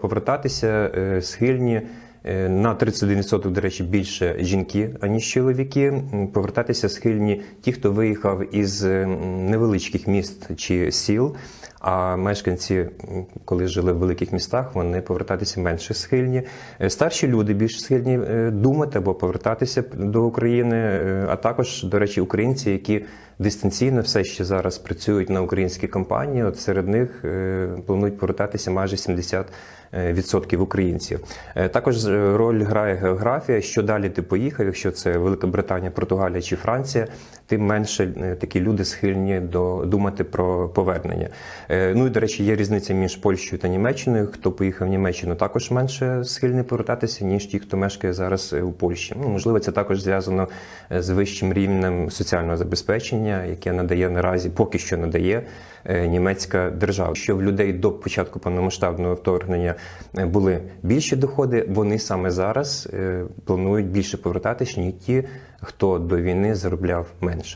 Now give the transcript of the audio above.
повертатися е, схильні. е, На 31%, до речі, більше жінки, аніж чоловіки. Повертатися схильні ті, хто виїхав із невеличких міст чи сіл. А мешканці, коли жили в великих містах, вони повертатися менше схильні. Е, Старші люди більш схильні е, думати або повертатися до України, е, а також, до речі, українці, які дистанційно все ще зараз працюють на українські компанії. От серед них планують повертатися майже 70 е, відсотків українців. Також роль грає географія. Що далі ти поїхав, якщо це Велика Британія, Португалія чи Франція, тим менше такі люди схильні до думати про повернення. Е, Ну і до речі, є різниця між Польщею та Німеччиною. Хто поїхав в Німеччину, також менше схильний повертатися, ніж ті, хто мешкає зараз е, у Польщі. Ну можливо, це також зв'язано е, з вищим рівнем соціального забезпечення, яке надає наразі, поки що надає німецька держава. Що в людей до початку повномасштабного вторгнення були більші доходи, вони саме зараз планують більше повертатись, ніж ті, хто до війни заробляв менше.